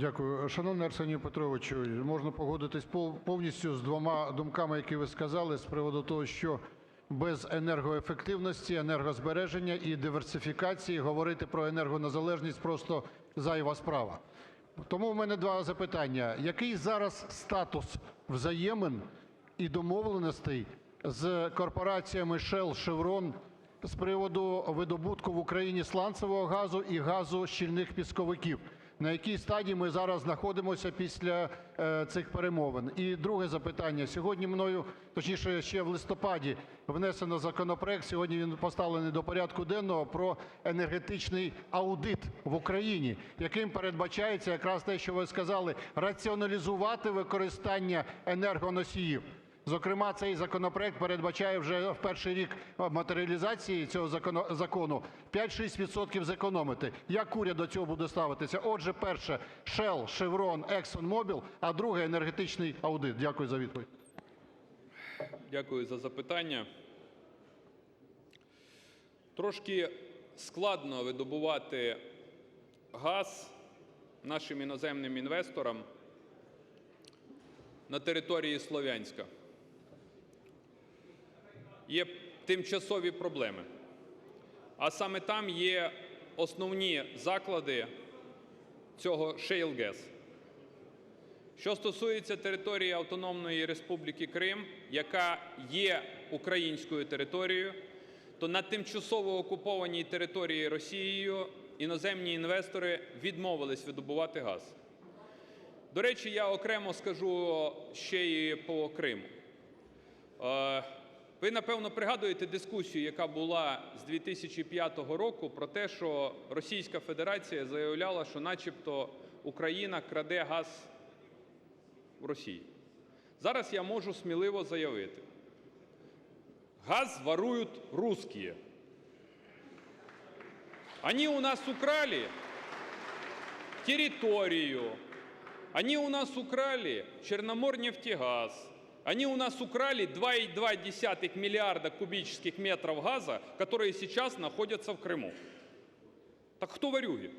Дякую. Шановний Арсенію Петровичу, можна погодитись пов- повністю з двома думками, які ви сказали з приводу того, що без енергоефективності, енергозбереження і диверсифікації говорити про енергонезалежність просто зайва справа. Тому в мене два запитання. Який зараз статус взаємин і домовленостей з корпораціями Shell, Chevron з приводу видобутку в Україні сланцевого газу і газу щільних пісковиків? На якій стадії ми зараз знаходимося після е, цих перемовин? І друге запитання. Сьогодні мною, точніше, ще в листопаді внесено законопроект, сьогодні він поставлений до порядку денного, про енергетичний аудит в Україні, яким передбачається якраз те, що ви сказали, раціоналізувати використання енергоносіїв. Зокрема, цей законопроект передбачає вже в перший рік матеріалізації цього закону- закону 5-6 відсотків зекономити. Як уряд до цього буде ставитися? Отже, перше – Shell, Chevron, ExxonMobil, а друге – енергетичний аудит. Дякую за відповідь. Дякую за запитання. Трошки складно видобувати газ нашим іноземним інвесторам на території Слов'янська. Є тимчасові проблеми. А саме там є основні заклади цього shale gas. Що стосується території Автономної Республіки Крим, яка є українською територією, то на тимчасово окупованій території Росією іноземні інвестори відмовились видобувати газ. До речі, я окремо скажу ще і по Криму. Ви, напевно, пригадуєте дискусію, яка була з 2005 року, про те, що Російська Федерація заявляла, що начебто Україна краде газ в Росії. Зараз я можу сміливо заявити: газ воруют русские. Они у нас украли территорию, они у нас украли Черноморнефтегаз, они у нас украли 2,2 миллиарда кубических метров газа, которые сейчас находятся в Крыму. Так кто ворюги?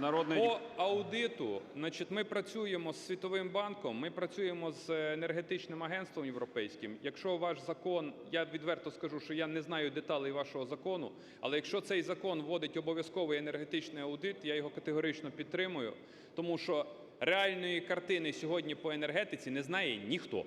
Народний По аудиту, значить, ми працюємо з Світовим банком, ми працюємо з енергетичним агентством європейським. Якщо ваш закон, я відверто скажу, що я не знаю деталей вашого закону, але якщо цей закон вводить обов'язковий енергетичний аудит, я його категорично підтримую, тому що реальної картини сьогодні по енергетиці не знає ніхто.